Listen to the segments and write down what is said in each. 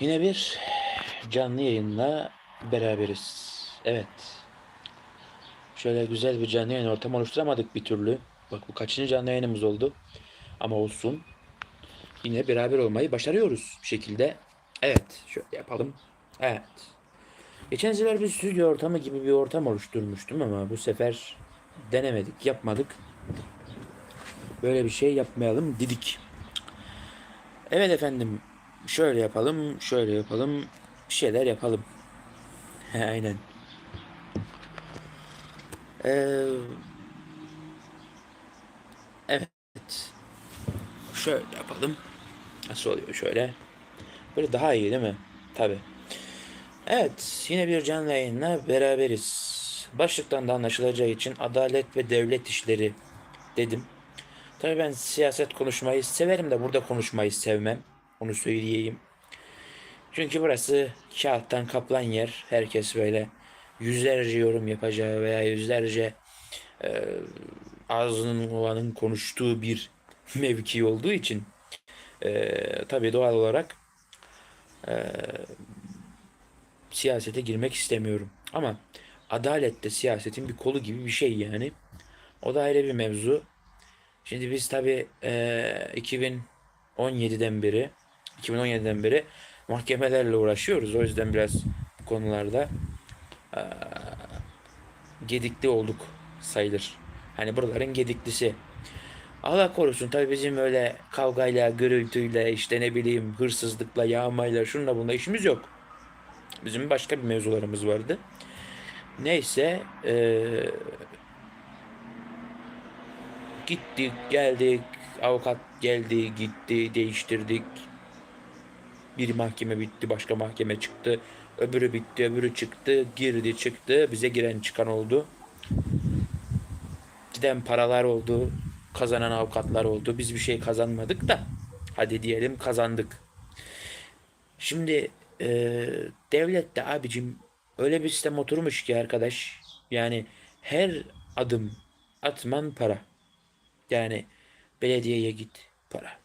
Yine bir canlı yayınla beraberiz. Evet. Şöyle güzel bir canlı yayın ortamı oluşturamadık bir türlü. Bak bu kaçıncı canlı yayınımız oldu. Ama olsun. Yine beraber olmayı başarıyoruz bir şekilde. Evet. Şöyle yapalım. Evet. Geçen sefer bir stüdyo ortamı gibi bir ortam oluşturmuştum ama bu sefer denemedik, yapmadık. Böyle bir şey yapmayalım dedik. Evet efendim. Şöyle yapalım, şöyle yapalım. Bir şeyler yapalım. Aynen. Ee, evet. Şöyle yapalım. Nasıl oluyor şöyle? Böyle daha iyi değil mi? Tabi. Evet, yine bir canlı yayınla beraberiz. Başlıktan da anlaşılacağı için adalet ve devlet işleri dedim. Tabii ben siyaset konuşmayı severim de burada konuşmayı sevmem. Onu söyleyeyim. Çünkü burası kağıttan kaplan yer. Herkes böyle yüzlerce yorum yapacağı veya yüzlerce e, ağzının olanın konuştuğu bir mevki olduğu için e, tabii doğal olarak e, siyasete girmek istemiyorum. Ama adalet de siyasetin bir kolu gibi bir şey yani. O da ayrı bir mevzu. Şimdi biz tabii e, 2017'den beri 2017'den beri mahkemelerle uğraşıyoruz. O yüzden biraz bu konularda e, gedikli olduk sayılır. Hani buraların gediklisi. Allah korusun tabii bizim öyle kavgayla, gürültüyle, işte ne bileyim hırsızlıkla, yağmayla, şunla bununla işimiz yok. Bizim başka bir mevzularımız vardı. Neyse eee gittik, geldik, avukat geldi, gitti, değiştirdik. Bir mahkeme bitti, başka mahkeme çıktı. Öbürü bitti, öbürü çıktı, girdi, çıktı. Bize giren çıkan oldu. Giden paralar oldu, kazanan avukatlar oldu. Biz bir şey kazanmadık da hadi diyelim kazandık. Şimdi e, devlet de abicim öyle bir sistem oturmuş ki arkadaş. Yani her adım atman para. Yani belediyeye git para.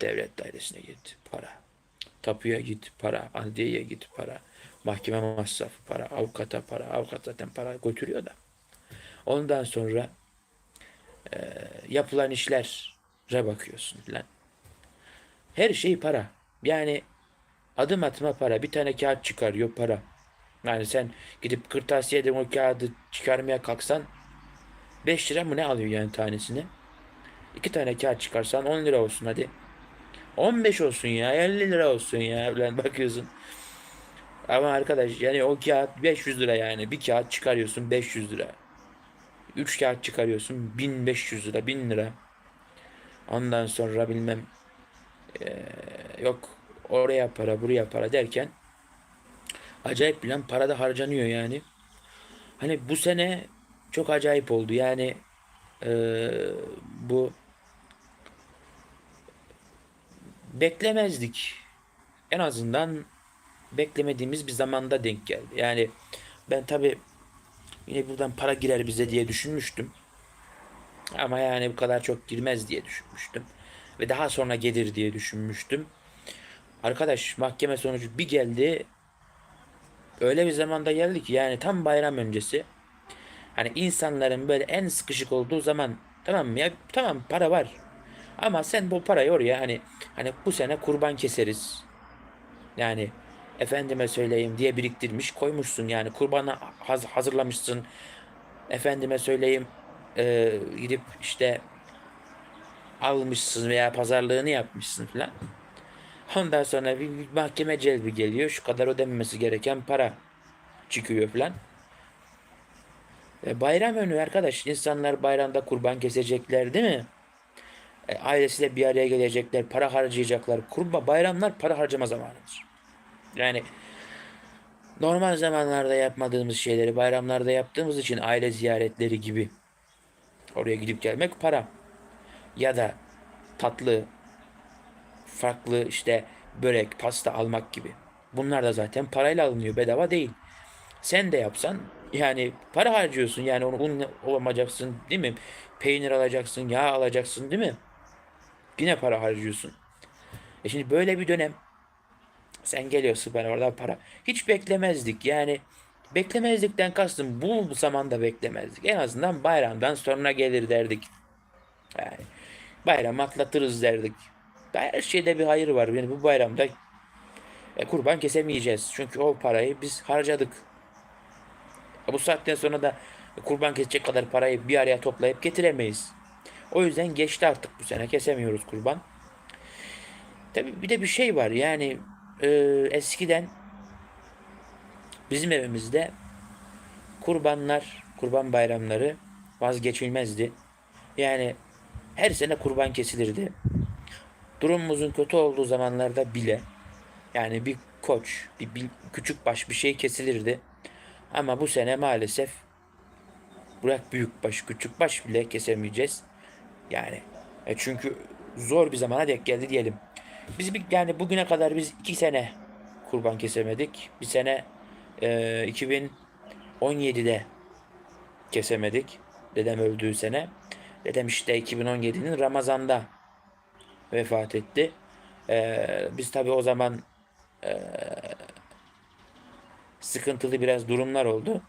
Devlet dairesine git para. Tapuya git para. Adliyeye git para. Mahkeme masrafı para. Avukata para. Avukat zaten para götürüyor da. Ondan sonra e, yapılan işlere bakıyorsun filan. Her şey para. Yani adım atma para. Bir tane kağıt çıkarıyor para. Yani sen gidip kırtasiyeden o kağıdı çıkarmaya kalksan 5 lira mı ne alıyor yani tanesini? 2 tane kağıt çıkarsan 10 lira olsun hadi. 15 olsun ya 50 lira olsun ya falan bakıyorsun. Ama arkadaş yani o kağıt 500 lira yani. Bir kağıt çıkarıyorsun 500 lira. 3 kağıt çıkarıyorsun 1500 lira 1000 lira. Ondan sonra bilmem eee, yok oraya para buraya para derken acayip bilen para da harcanıyor yani. Hani bu sene çok acayip oldu. Yani eee, bu beklemezdik. En azından beklemediğimiz bir zamanda denk geldi. Yani ben tabii yine buradan para girer bize diye düşünmüştüm. Ama yani bu kadar çok girmez diye düşünmüştüm. Ve daha sonra gelir diye düşünmüştüm. Arkadaş mahkeme sonucu bir geldi. Öyle bir zamanda geldi ki yani tam bayram öncesi. Hani insanların böyle en sıkışık olduğu zaman tamam mı ya tamam para var. Ama sen bu parayı oraya hani hani bu sene kurban keseriz. Yani efendime söyleyeyim diye biriktirmiş koymuşsun yani kurbana haz- hazırlamışsın. Efendime söyleyeyim e, gidip işte almışsın veya pazarlığını yapmışsın falan. Ondan sonra bir, mahkeme celbi geliyor. Şu kadar ödenmesi gereken para çıkıyor falan. E, bayram önü arkadaş. insanlar bayramda kurban kesecekler değil mi? E, ailesiyle bir araya gelecekler. Para harcayacaklar. Kurban bayramlar para harcama zamanıdır. Yani normal zamanlarda yapmadığımız şeyleri bayramlarda yaptığımız için aile ziyaretleri gibi oraya gidip gelmek para. Ya da tatlı, farklı işte börek, pasta almak gibi. Bunlar da zaten parayla alınıyor. Bedava değil. Sen de yapsan yani para harcıyorsun. Yani onu un olamayacaksın değil mi? Peynir alacaksın, yağ alacaksın değil mi? Yine para harcıyorsun. E şimdi böyle bir dönem Sen geliyorsun ben orada para. Hiç beklemezdik yani. Beklemezdikten kastım bu zamanda beklemezdik. En azından bayramdan sonra gelir derdik. Yani bayram atlatırız derdik. Her şeyde bir hayır var. Yani bu bayramda e, kurban kesemeyeceğiz. Çünkü o parayı biz harcadık. E, bu saatten sonra da kurban kesecek kadar parayı bir araya toplayıp getiremeyiz. O yüzden geçti artık bu sene kesemiyoruz kurban. Tabi bir de bir şey var yani e, eskiden bizim evimizde kurbanlar, kurban bayramları vazgeçilmezdi. Yani her sene kurban kesilirdi. Durumumuzun kötü olduğu zamanlarda bile yani bir koç, bir, bir küçük baş bir şey kesilirdi. Ama bu sene maalesef bırak büyük baş, küçük baş bile kesemeyeceğiz. Yani e çünkü zor bir zamana denk geldi diyelim. Biz bir, yani bugüne kadar biz iki sene kurban kesemedik. Bir sene e, 2017'de kesemedik. Dedem öldüğü sene. Dedem işte 2017'nin Ramazan'da vefat etti. E, biz tabi o zaman e, sıkıntılı biraz durumlar oldu.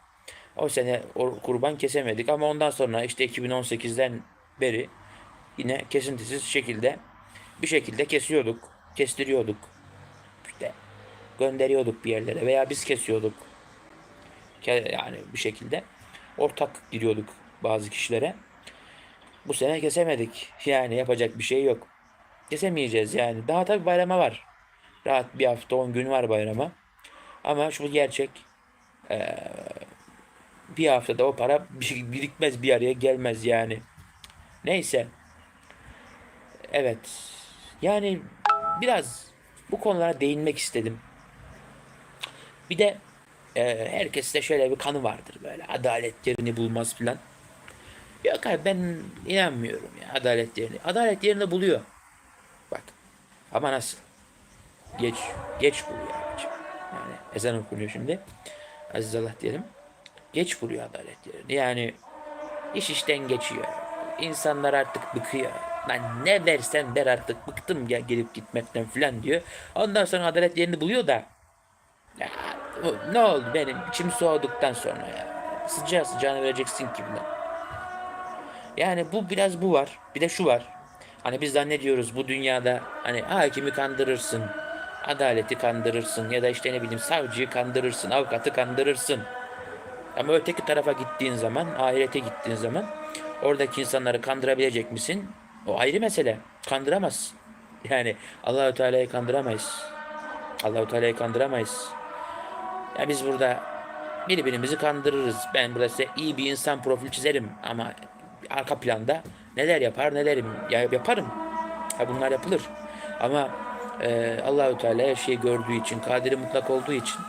O sene kurban kesemedik ama ondan sonra işte 2018'den beri yine kesintisiz şekilde bir şekilde kesiyorduk, kestiriyorduk. İşte gönderiyorduk bir yerlere veya biz kesiyorduk. Ke- Yani bir şekilde ortak giriyorduk bazı kişilere. Bu sene kesemedik. Yani yapacak bir şey yok. Kesemeyeceğiz yani. Daha tabii bayrama var. Rahat bir hafta 10 gün var bayrama. Ama şu gerçek eee, bir haftada o para bir- birikmez bir araya gelmez yani. Neyse. Evet. Yani biraz bu konulara değinmek istedim. Bir de e, herkeste şöyle bir kanı vardır böyle adalet yerini bulmaz filan. Yok abi ben inanmıyorum ya adalet yerini. Adalet yerini buluyor. Bak. Ama nasıl? Geç. Geç buluyor. Yani ezan okunuyor şimdi. Aziz Allah diyelim. Geç buluyor adalet yerini. Yani iş işten geçiyor. İnsanlar artık bıkıyor. Ben ne dersen der artık bıktım gel gelip gitmekten filan diyor. Ondan sonra adalet yerini buluyor da ya, ne oldu benim içim soğuduktan sonra ya. Sıcağı sıcağına vereceksin ki buna. Yani bu biraz bu var. Bir de şu var. Hani biz zannediyoruz bu dünyada hani hakimi kandırırsın. Adaleti kandırırsın ya da işte ne bileyim savcıyı kandırırsın, avukatı kandırırsın. Ama öteki tarafa gittiğin zaman, ahirete gittiğin zaman oradaki insanları kandırabilecek misin? O ayrı mesele. Kandıramazsın. Yani Allahü Teala'yı kandıramayız. Allahü Teala'yı kandıramayız. Ya biz burada birbirimizi kandırırız. Ben burada size iyi bir insan profil çizerim ama arka planda neler yapar nelerim ya yaparım. Ha bunlar yapılır. Ama e, Allahü Teala her şeyi gördüğü için, kadiri mutlak olduğu için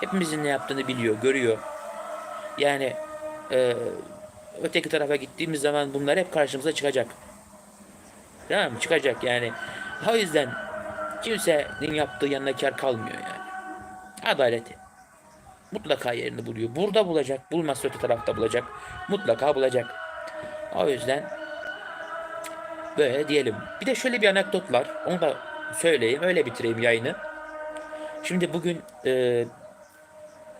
hepimizin ne yaptığını biliyor, görüyor. Yani e, öteki tarafa gittiğimiz zaman bunlar hep karşımıza çıkacak. Tamam mı? Çıkacak yani. O yüzden kimsenin yaptığı yanına kar kalmıyor yani. Adaleti. Mutlaka yerini buluyor. Burada bulacak. Bulmazsa öte tarafta bulacak. Mutlaka bulacak. O yüzden böyle diyelim. Bir de şöyle bir anekdot var. Onu da söyleyeyim. Öyle bitireyim yayını. Şimdi bugün e,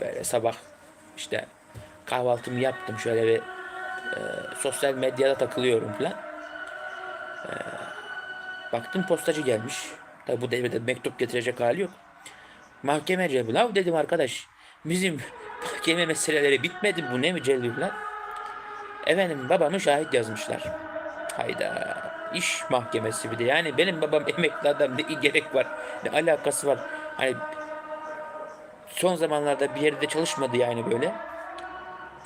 böyle sabah işte kahvaltımı yaptım. Şöyle bir e, sosyal medyada takılıyorum falan. Baktım postacı gelmiş. Tabi bu devirde mektup getirecek hali yok. Mahkeme celbi. Lav dedim arkadaş. Bizim mahkeme meseleleri bitmedi. Bu ne mi celbi falan. Efendim babamı şahit yazmışlar. Hayda. İş mahkemesi bir de. Yani benim babam emekli adam ne gerek var. Ne alakası var. Hani son zamanlarda bir yerde çalışmadı yani böyle.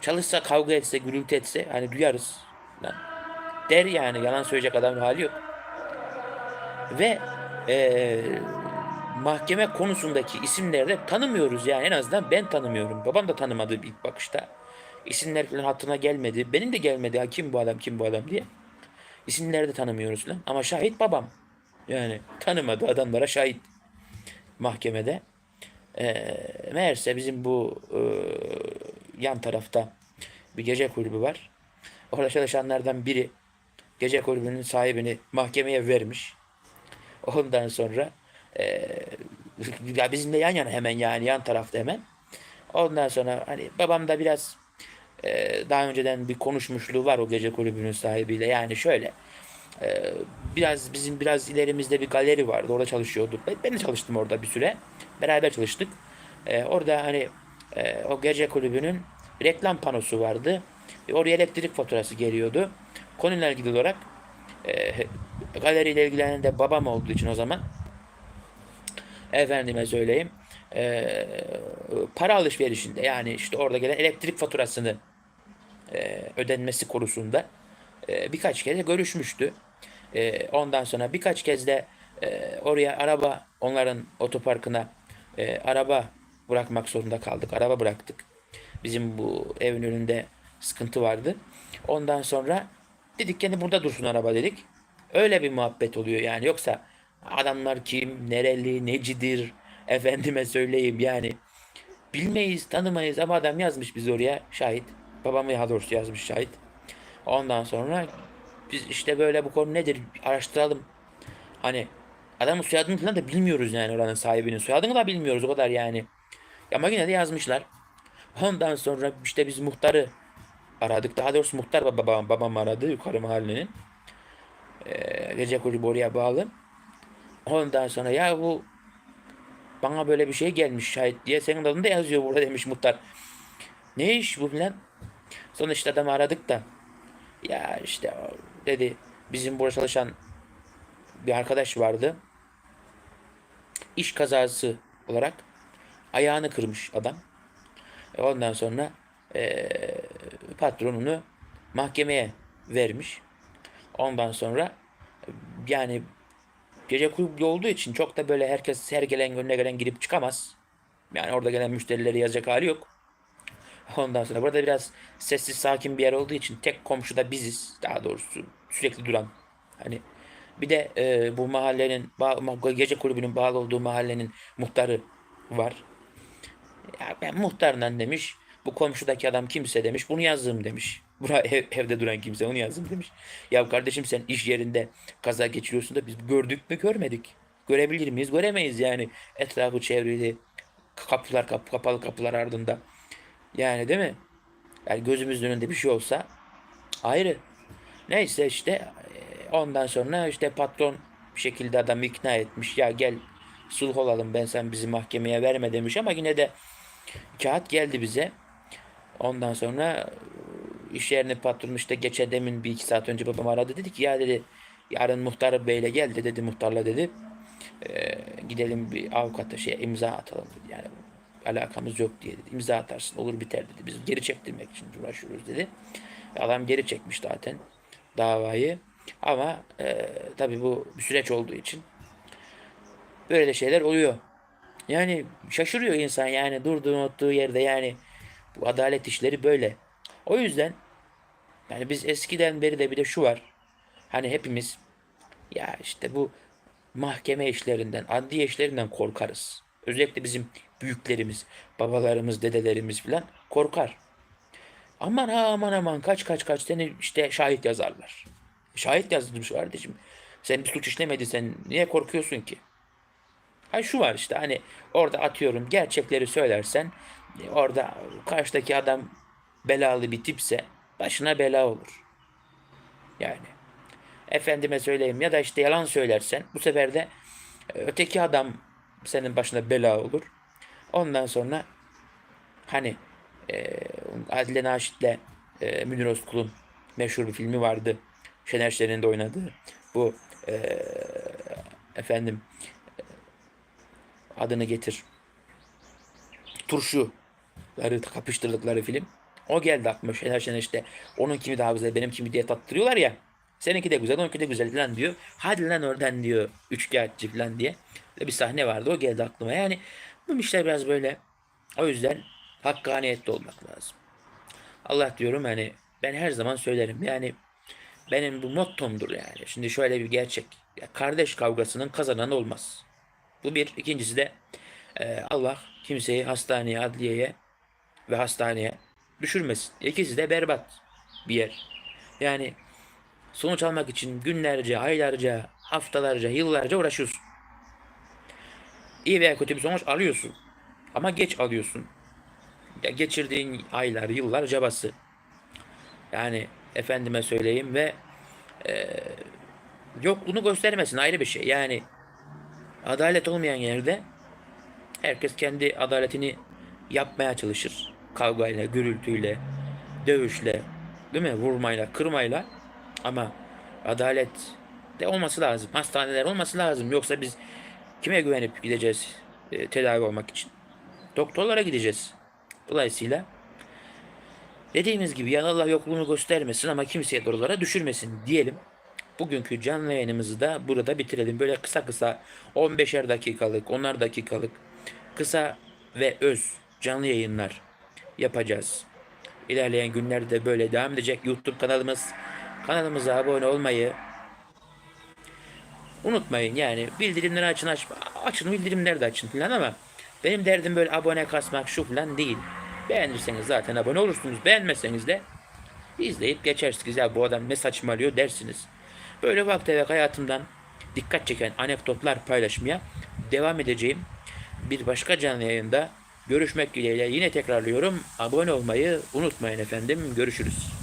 Çalışsa kavga etse, gürültü etse hani duyarız. Lan. Der yani yalan söyleyecek adamın hali yok. Ve eee, mahkeme konusundaki isimleri de tanımıyoruz yani en azından ben tanımıyorum. Babam da tanımadı ilk bakışta. İsimler falan hatırına gelmedi. Benim de gelmedi. Ha, kim bu adam kim bu adam diye. İsimleri de tanımıyoruz lan. Ama şahit babam. Yani tanımadı adamlara şahit mahkemede. Ee, meğerse bizim bu e, yan tarafta bir gece kulübü var. Orada çalışanlardan biri gece kulübünün sahibini mahkemeye vermiş. Ondan sonra e, Ya bizimle yan yana hemen yani yan tarafta hemen. Ondan sonra hani babam da biraz e, daha önceden bir konuşmuşluğu var o gece kulübünün sahibiyle. Yani şöyle e, biraz bizim biraz ilerimizde bir galeri vardı. Orada çalışıyorduk. Ben, ben de çalıştım orada bir süre. Beraber çalıştık. E, orada hani e, o gece kulübünün reklam panosu vardı. E, oraya elektrik faturası geliyordu. Konuyla ilgili olarak e, galeriyle ilgilenen de babam olduğu için o zaman efendime söyleyeyim e, para alışverişinde yani işte orada gelen elektrik faturasını e, ödenmesi konusunda e, birkaç kez görüşmüştü. E, ondan sonra birkaç kez de e, oraya araba onların otoparkına e, araba bırakmak zorunda kaldık. Araba bıraktık. Bizim bu evin önünde sıkıntı vardı. Ondan sonra dedik kendi burada dursun araba dedik. Öyle bir muhabbet oluyor yani. Yoksa adamlar kim, nereli, necidir, efendime söyleyeyim yani. Bilmeyiz, tanımayız ama adam yazmış biz oraya şahit. Babam daha doğrusu yazmış şahit. Ondan sonra biz işte böyle bu konu nedir araştıralım. Hani adamın soyadını falan da bilmiyoruz yani oranın sahibinin soyadını da bilmiyoruz o kadar yani. Ama yine de yazmışlar. Ondan sonra işte biz muhtarı aradık. Daha doğrusu muhtar babam, babam aradı yukarı mahallenin. Ee, gece kulübü oraya bağlı. Ondan sonra ya bu bana böyle bir şey gelmiş şahit diye senin adın da yazıyor burada demiş muhtar. Ne iş bu filan? İşte adamı aradık da ya işte dedi bizim burada çalışan bir arkadaş vardı. İş kazası olarak ayağını kırmış adam. E, Ondan sonra eee patronunu mahkemeye vermiş. Ondan sonra yani gece kulübü olduğu için çok da böyle herkes her gelen önüne gelen girip çıkamaz. Yani orada gelen müşterileri yazacak hali yok. Ondan sonra burada biraz sessiz sakin bir yer olduğu için tek komşu da biziz. Daha doğrusu sürekli duran. Hani bir de e, bu mahallenin gece kulübünün bağlı olduğu mahallenin muhtarı var. Ya ben muhtarından demiş. Bu komşudaki adam kimse demiş. Bunu yazdım demiş. Bura ev- evde duran kimse onu yazdım demiş. Ya kardeşim sen iş yerinde kaza geçiriyorsun da biz gördük mü görmedik. Görebilir miyiz? Göremeyiz yani. Etrafı çevrili. Kapılar kap kapalı kapılar ardında. Yani değil mi? Yani gözümüzün önünde bir şey olsa ayrı. Neyse işte e, ondan sonra işte patron bir şekilde adamı ikna etmiş. Ya gel sulh olalım ben sen bizi mahkemeye verme demiş ama yine de kağıt geldi bize. Ondan sonra iş yerine patronu işte geçe demin bir iki saat önce babam aradı dedi ki ya dedi yarın muhtar beyle geldi dedi muhtarla dedi. "E, gidelim bir avukata şey imza atalım dedi. Yani alakamız yok diye dedi. İmza atarsın olur biter dedi. Biz geri çektirmek için uğraşıyoruz dedi. Adam geri çekmiş zaten davayı. Ama e, tabii bu bir süreç olduğu için böyle şeyler oluyor. Yani şaşırıyor insan yani durduğu oturduğu yerde yani bu adalet işleri böyle. O yüzden yani biz eskiden beri de bir de şu var. Hani hepimiz ya işte bu mahkeme işlerinden, adliye işlerinden korkarız. Özellikle bizim büyüklerimiz, babalarımız, dedelerimiz falan korkar. Aman ha aman aman kaç kaç kaç seni işte şahit yazarlar. Şahit yazdırmış kardeşim. Sen bir suç işlemedin sen niye korkuyorsun ki? Ha şu var işte hani orada atıyorum gerçekleri söylersen e, orada karşıdaki adam belalı bir tipse başına bela olur. Yani efendime söyleyeyim ya da işte yalan söylersen bu sefer de e, öteki adam senin başına bela olur. Ondan sonra hani e, Adile Naşit'le e, Münir Özkul'un meşhur bir filmi vardı. Şener Şen'in de oynadığı. Bu e, efendim adını getir. Turşuları kapıştırdıkları film. O geldi aklıma Şener Şen işte onun kimi daha güzel benim kimi diye tattırıyorlar ya. Seninki de güzel onunki de güzel falan diyor. Hadi lan oradan diyor üçkağıtçı falan diye. Böyle bir sahne vardı o geldi aklıma. Yani bu işler biraz böyle. O yüzden hakkaniyetli olmak lazım. Allah diyorum hani ben her zaman söylerim yani benim bu mottomdur yani. Şimdi şöyle bir gerçek. Ya kardeş kavgasının kazananı olmaz. Bu bir. İkincisi de e, Allah kimseyi hastaneye, adliyeye ve hastaneye düşürmesin. İkisi de berbat bir yer. Yani sonuç almak için günlerce, aylarca, haftalarca, yıllarca uğraşıyorsun. iyi veya kötü bir sonuç alıyorsun. Ama geç alıyorsun. Ya geçirdiğin aylar, yıllar cabası. Yani efendime söyleyeyim ve e, yokluğunu göstermesin ayrı bir şey. Yani adalet olmayan yerde herkes kendi adaletini yapmaya çalışır. Kavgayla, gürültüyle, dövüşle, değil mi? Vurmayla, kırmayla. Ama adalet de olması lazım. Hastaneler olması lazım. Yoksa biz kime güvenip gideceğiz e, tedavi olmak için? Doktorlara gideceğiz. Dolayısıyla dediğimiz gibi ya Allah yokluğunu göstermesin ama kimseye doğrulara düşürmesin diyelim. Bugünkü canlı yayınımızı da burada bitirelim. Böyle kısa kısa 15'er dakikalık, 10'ar dakikalık kısa ve öz canlı yayınlar yapacağız. İlerleyen günlerde böyle devam edecek YouTube kanalımız. Kanalımıza abone olmayı unutmayın yani bildirimleri açın aç, açın bildirimleri de açın falan ama benim derdim böyle abone kasmak şu falan değil. Beğenirseniz zaten abone olursunuz. Beğenmezseniz de izleyip geçersiniz. Ya bu adam ne saçmalıyor dersiniz. Böyle ufak tefek hayatımdan dikkat çeken anekdotlar paylaşmaya devam edeceğim. Bir başka canlı yayında görüşmek dileğiyle yine tekrarlıyorum. Abone olmayı unutmayın efendim. Görüşürüz.